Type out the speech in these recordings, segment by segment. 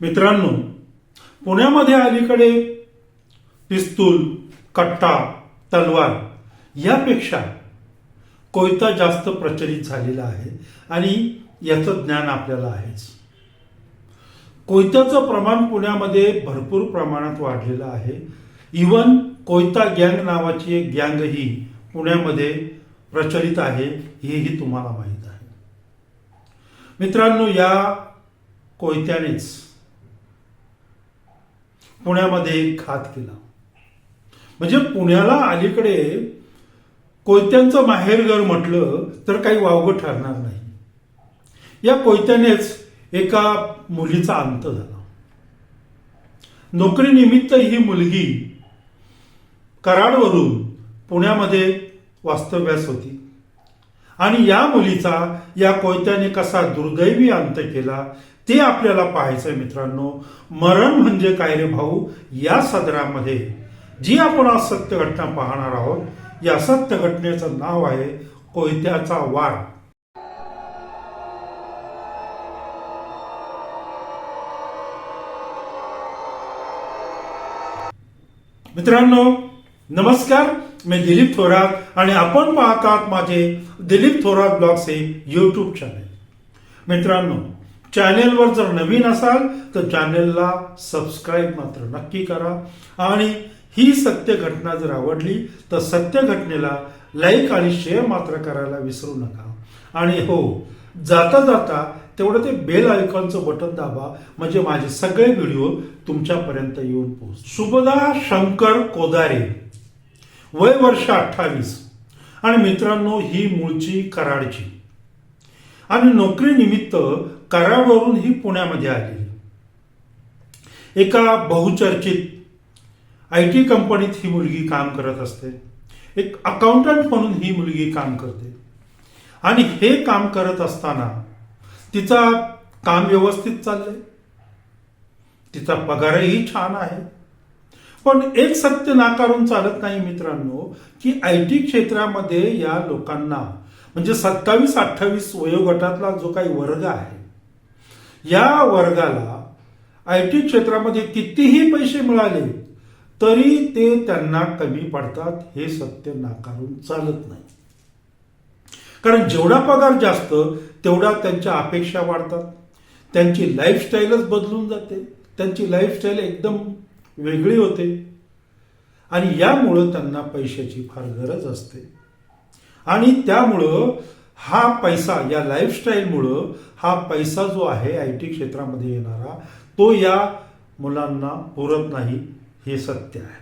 मित्रांनो पुण्यामध्ये अलीकडे पिस्तूल कट्टा तलवार यापेक्षा कोयता जास्त प्रचलित झालेला आहे आणि याचं ज्ञान आपल्याला आहेच. कोयत्याचं प्रमाण पुण्यामध्ये भरपूर प्रमाणात वाढलेलं आहे. इवन कोयता गँग नावाची एक गँगही पुण्यामध्ये प्रचलित आहे हेही तुम्हाला माहीत आहे. मित्रांनो या कोयत्यानेच पुण्यामध्ये एक घात केला. म्हणजे पुण्याला अलीकडे कोयत्यांचं माहेरघर म्हटलं तर काही वावगं ठरणार नाही. या कोयत्यानेच एका मुलीचा अंत झाला. नोकरीनिमित्त ही मुलगी कराडवरून पुण्यामध्ये वास्तव्यास होती. आणि या मुलीचा या कोयत्याने कसा दुर्दैवी अंत केला ते आपल्याला पाहायचंय मित्रांनो. मरण म्हणजे काय रे भाऊ? या सदरामध्ये जी आपण आज सत्य घटना पाहणार आहोत या सत्य घटनेचं नाव आहे कोयत्याचा वार. मित्रांनो नमस्कार. मी दिलीप थोरात आणि आपण पाहतात माझे दिलीप थोरात ब्लॉग्स हे यूट्यूब चॅनेल मित्रांनो चॅनेलवर जर नवीन असाल तर चॅनेलला सबस्क्राईब मात्र नक्की करा. आणि ही सत्य घटना जर आवडली तर सत्य घटनेला लाईक आणि शेअर मात्र करायला विसरू नका. आणि हो जाता जाता तेवढं ते बेल आयकॉनचं बटन दाबा म्हणजे माझे सगळे व्हिडिओ तुमच्यापर्यंत येऊन पोहोच शुभदा शंकर कोदारे. वय वर्ष अठ्ठावीस. आणि मित्रांनो ही मूळची कराडची. आणि नोकरीनिमित्त कराडवरून ही पुण्यामध्ये आली. एका बहुचर्चित आय टी कंपनीत ही मुलगी काम करत असते. एक अकाउंटंट म्हणून ही मुलगी काम करते. आणि हे काम करत असताना तिचा काम व्यवस्थित चाललंय. तिचा पगारही छान आहे. पण एक सत्य नाकारून चालत नाही मित्रांनो की आय टी क्षेत्रामध्ये या लोकांना म्हणजे सत्तावीस अठ्ठावीस वयोगटातला जो काही वर्ग आहे या वर्गाला आय टी क्षेत्रामध्ये कितीही पैसे मिळाले तरी ते त्यांना कमी पडतात हे सत्य नाकारून चालत नाही. कारण जेवढा पगार जास्त तेवढा त्यांच्या अपेक्षा वाढतात. त्यांची लाईफस्टाईलच बदलून जाते. त्यांची लाईफस्टाईल एकदम वेगळी होते. आणि यामुळं त्यांना पैशाची फार गरज असते. आणि त्यामुळं हा पैसा या लाईफस्टाईलमुळं हा पैसा जो आहे आय टी क्षेत्रामध्ये येणारा तो या मुलांना पुरत नाही हे सत्य आहे.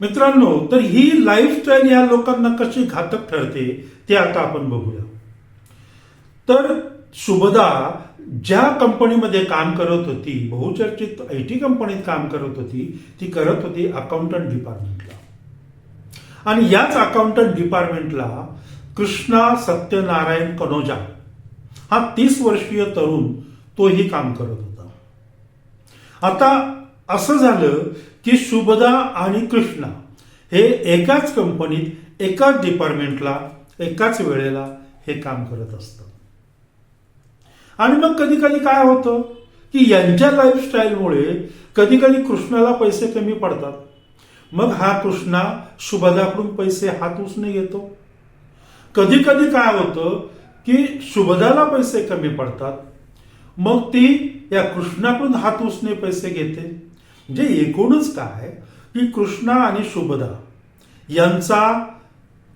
मित्रांनो तर ही लाईफस्टाईल या लोकांना कशी घातक ठरते ते आता आपण बघूया. तर शुभदा ज्या कंपनीमध्ये काम करत होती बहुचर्चित आय टी कंपनीत काम करत होती ती करत होती अकाउंटंट डिपार्टमेंटला आणि याच अकाउंटंट डिपार्टमेंटला कृष्णा सत्यनारायण कनोजा हा तीस वर्षीय तरुण तोही काम करत होता. आता असं झालं की शुभदा आणि कृष्णा हे एकाच कंपनीत एकाच डिपार्टमेंटला एकाच वेळेला हे काम करत असतात. आणि मग कधी कधी काय होतं की यांच्या लाईफस्टाईलमुळे कधी कधी कृष्णाला पैसे कमी पडतात. मग हा कृष्णा शुभदाकडून पैसे हात उसने घेतो. कधी कधी काय होतं की शुभदाला पैसे कमी पडतात. मग ती या कृष्णाकडून हात उसने पैसे घेते. म्हणजे एकूणच काय की कृष्णा आणि शुभदा यांचा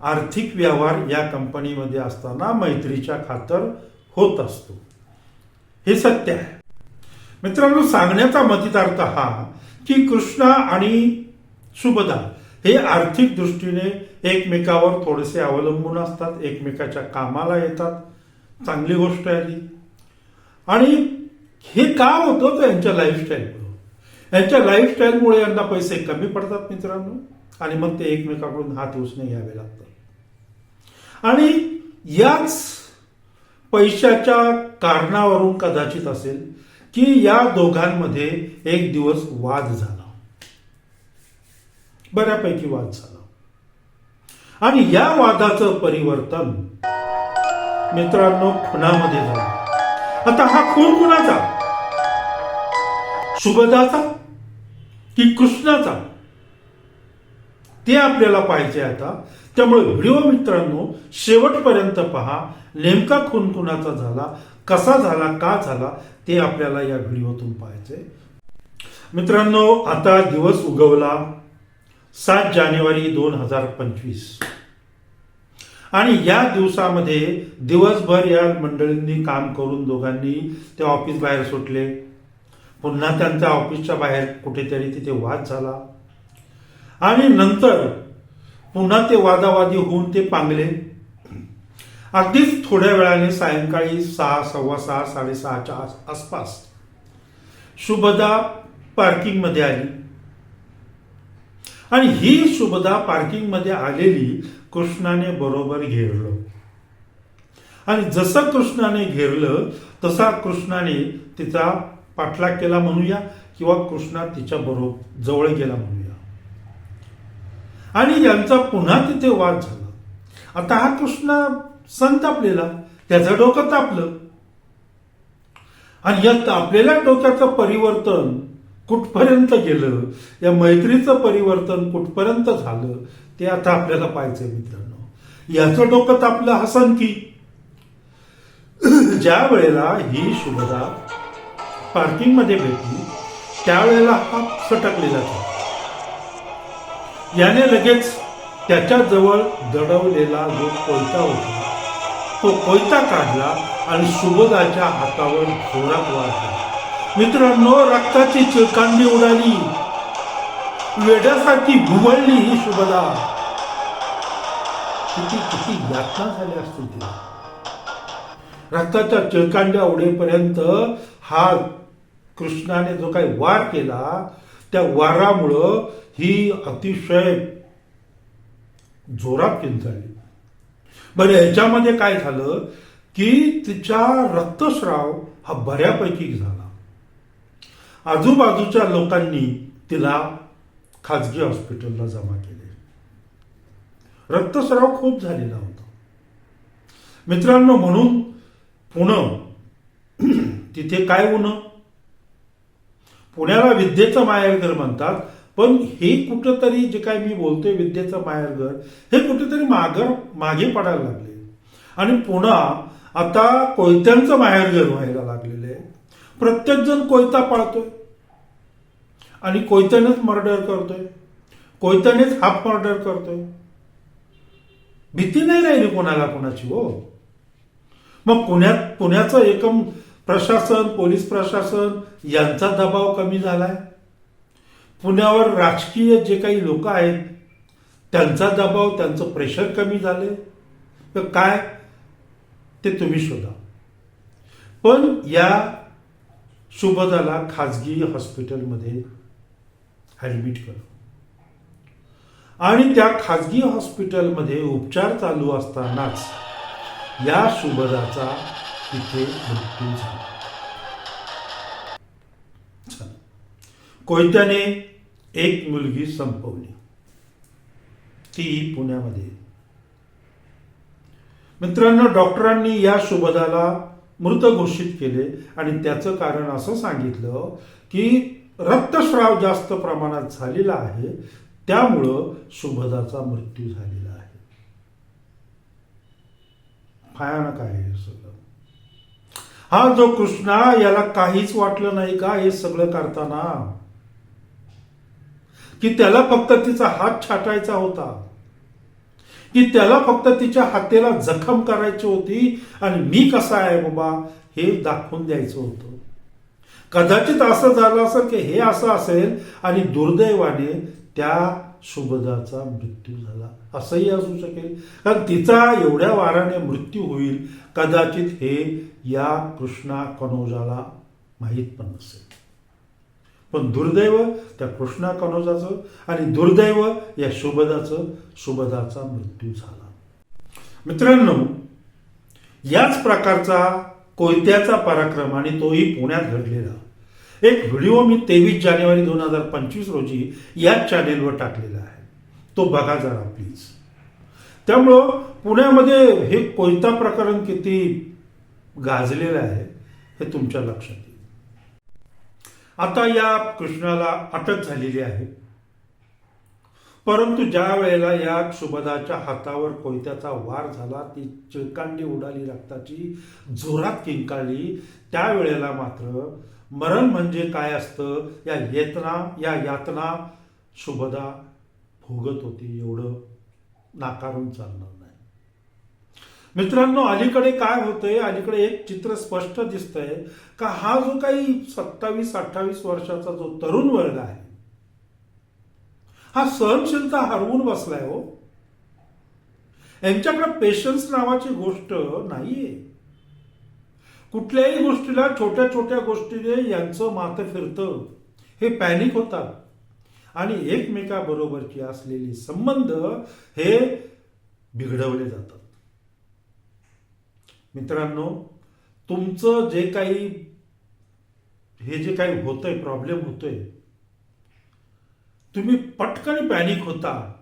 आर्थिक व्यवहार या कंपनीमध्ये असताना मैत्रीच्या खातर होत असतो. हे सत्य आहे. मित्रांनो सांगण्याचा मतितार्थ हा की कृष्णा आणि शुभदा हे आर्थिक दृष्टीने एकमेकावर थोडेसे अवलंबून असतात एकमेकाच्या कामाला येतात. चांगली गोष्ट आहे ती. आणि हे का होतं तर यांच्या लाईफस्टाईलमुळं यांच्या लाईफस्टाईलमुळे यांना पैसे कमी पडतात मित्रांनो आणि मग ते एकमेकाकडून हात उसने घ्यावे लागतात. आणि याच पैशाच्या कारणावरून कदाचित असेल की या दोघांमध्ये एक दिवस वाद झाला. बऱ्यापैकी वाद झाला. आणि या वादाचं परिवर्तन मित्रांनो खुनामध्ये झालं. आता हा खून कुणाचा? सुभदाचा की कृष्णाचा? ते आपल्याला पाहिजे आता. त्यामुळे व्हिडिओ मित्रांनो शेवटपर्यंत पहा नेमका खून कुणाचा झाला कसा झाला का झाला ते आपल्याला या व्हिडिओतून पाहायचे मित्रांनो आता दिवस उगवला सात जानेवारी दोन हजार पंचवीस. आणि या दिवसामध्ये दिवसभर या मंडळींनी काम करून दोघांनी ते ऑफिस बाहेर सुटले. पुन्हा त्यांच्या ऑफिसच्या बाहेर कुठेतरी तिथे वाद झाला. आणि नंतर पुन्हा ते वादावादी होऊन ते पांगले. अगदीच थोड्या वेळाने सायंकाळी सहा सव्वा सहा साडेसहाच्या आसपास शुभदा पार्किंगमध्ये आली. आणि ही शुभदा पार्किंगमध्ये आलेली कृष्णाने बरोबर घेरलं. आणि जसं कृष्णाने घेरलं तसा कृष्णाने तिचा पाठलाग केला म्हणूया किंवा कृष्णा तिच्या बरोबर जवळ गेला म्हणूया. आणि यांचा पुन्हा तिथे वाद झाला. आता हा कृष्ण संतापलेला त्याचं डोकं तापलं. आणि या तापलेल्या डोक्याचं परिवर्तन कुठपर्यंत गेलं या मैत्रीचं परिवर्तन कुठपर्यंत झालं ते आता आपल्याला पाहायचंय मित्रांनो. याचं डोकं तापलं हसन की ज्या वेळेला ही शुभदा पार्किंगमध्ये भेटली त्यावेळेला हा सटकलेला झाला याने लगेच त्याच्याजवळ दडवलेला जो कोयता होता तो कोयता काढला आणि सुबोधाच्या हातावर जोरात वाढला. मित्रांनो रक्ताची चिळकांडी उडाली. वेड्यासाठी भुवळली ही शुभदा किती किती यातना झाल्या असतील तिला. रक्ताच्या चिळकांड्या उडेपर्यंत हा कृष्णाने जो काही वार केला त्या वारामुळं ही अतिशय जोरात किंचाळली बरं याच्यामध्ये काय झालं की तिचा रक्तस्राव हा बऱ्यापैकी झाला. आजूबाजूच्या लोकांनी तिला खाजगी हॉस्पिटलला जमा केले. रक्तस्राव खूप झालेला होता. मित्रांनो म्हणून पुणं तिथे काय होणं पुण्याला विद्येचं माहेरघर म्हणतात. पण हे कुठंतरी जे काय मी बोलतोय विद्येचं माहेरघर हे कुठेतरी मागर मागे पडायला लागले. आणि पुन्हा आता कोयत्यांचं माहेरघर व्हायला लागलेलं आहे प्रत्येक जण कोयता पाळतोय. आणि कोयत्यानेच मर्डर करतोय. कोयत्यानेच हाफ मर्डर करतोय. भीती नाही राहिली कोणाला कोणाची हो? मग पुण्यात पुण्याचं एकम प्रशासन पोलीस प्रशासन यांचा दबाव कमी झालाय? पुण्यावर राजकीय जे काही लोक आहेत त्यांचा दबाव त्यांचं प्रेशर कमी झाले तर काय? ते तुम्ही शोधा. पण या शुभदाला खाजगी हॉस्पिटलमध्ये ॲडमिट केलं आणि त्या खाजगी हॉस्पिटलमध्ये उपचार चालू असतानाच या शुभदाचा तिथे मृत्यू झाला. कोयत्याने एक मुलगी संपवली. ती पुण्यामध्ये मित्रांनो डॉक्टरांनी या शुभदाला मृत घोषित केले आणि त्याचं कारण असं सांगितलं की रक्तस्राव जास्त प्रमाणात झालेला आहे त्यामुळं शुभदाचा मृत्यू झालेला आहे. भयानक आहे हे सगळं. हा जो कृष्णा याला काहीच वाटलं नाही का हे सगळं करताना? की त्याला फक्त तिचा हात छाटायचा होता. की त्याला फक्त तिच्या हातेला जखम करायची होती आणि मी कसा आहे बाबा हे दाखवून द्यायचं होतं. कदाचित असं झालं असेल की हे असं असेल आणि दुर्दैवाने त्या शुभदाचा मृत्यू झाला. असंही असू शकेल. कारण तिचा एवढ्या वाराने मृत्यू होईल कदाचित हे या कृष्णा कनोजाला माहीत पण नसेल. पण दुर्दैव त्या कृष्णा कनोजाचं आणि दुर्दैव या शुभदाचं शुभदाचा मृत्यू झाला. मित्रांनो याच प्रकारचा कोयत्याचा पराक्रम आणि तोही पुण्यात घडलेला. एक व्हिडिओ मी तेवीस जानेवारी दोन हजार पंचवीस रोजी याच चॅनेलवर टाकलेला आहे. तो बघा जरा प्लीज त्यामुळं पुण्यामध्ये हे कोयता प्रकरण किती गाजलेलं आहे हे तुमच्या लक्षात आता या कृष्णाला अटक झालेली आहे. परंतु ज्या वेळेला या शुभदाच्या हातावर कोयत्याचा वार झाला ती चिळकांडी उडाली रक्ताची जोरात किंकाळली त्यावेळेला मात्र मरण म्हणजे काय असतं? या येतना या यातना शुभदा भोगत होती एवढं नाकारून चालणं. मित्रांनो अलीकडे काय होतंय अलीकडे एक चित्र स्पष्ट दिसतंय का हा जो काही सत्तावीस अठ्ठावीस वर्षाचा जो तरुण वर्ग आहे हा सहनशीलता हरवून बसलाय हो. यांच्याकडे पेशन्स नावाची गोष्ट नाहीये. कुठल्याही गोष्टीला छोट्या छोट्या गोष्टीने यांचं माथं फिरतं. हे पॅनिक होतात. आणि एकमेकाबरोबरची असलेली संबंध हे बिघडवले जातात. मित्रांनो तुमचं जे काही हे जे काही होतंय प्रॉब्लेम होतोय तुम्ही पटकन पॅनिक होता.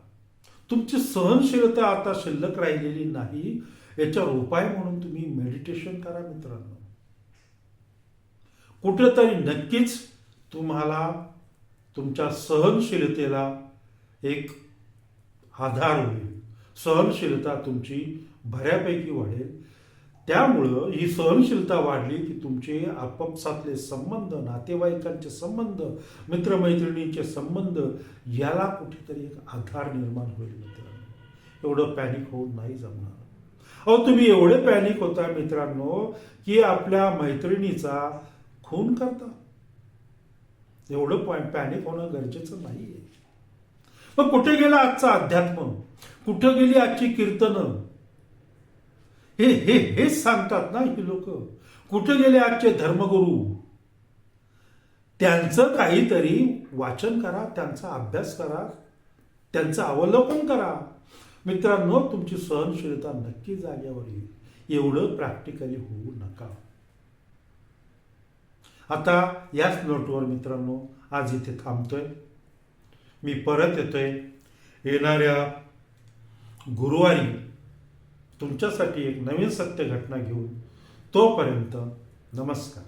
तुमची सहनशीलता आता शिल्लक राहिलेली नाही. याच्यावर उपाय म्हणून तुम्ही मेडिटेशन करा मित्रांनो. कुठेतरी नक्कीच तुम्हाला तुमच्या सहनशीलतेला एक आधार होईल. सहनशीलता तुमची बऱ्यापैकी वाढेल. त्यामुळं ही सहनशीलता वाढली की तुमचे आपापसातले संबंध नातेवाईकांचे संबंध मित्रमैत्रिणींचे संबंध याला कुठेतरी एक आधार निर्माण होईल मित्रांनो. एवढं पॅनिक होऊन नाही जमणार. अहो तुम्ही एवढे पॅनिक होता मित्रांनो की आपल्या मैत्रिणीचा खून करता. एवढं पॅनिक होणं गरजेचं नाहीये. मग कुठे गेला आजचा अध्यात्म? कुठं गेली आजची कीर्तनं? हे हे हेच सांगतात ना ही लोक. कुठे गेले आजचे धर्मगुरू? त्यांचं काहीतरी वाचन करा त्यांचा अभ्यास करा त्यांचं अवलोकन करा. मित्रांनो तुमची सहनशीलता नक्की जाग्यावर येईल एवढं प्रॅक्टिकली होऊ नका. आता याच नोटवर मित्रांनो आज इथे थांबतोय. मी परत येतोय. येणाऱ्या गुरुवारी तुमच्यासाठी एक नवीन सत्य घटना घेऊन तोपर्यंत नमस्कार.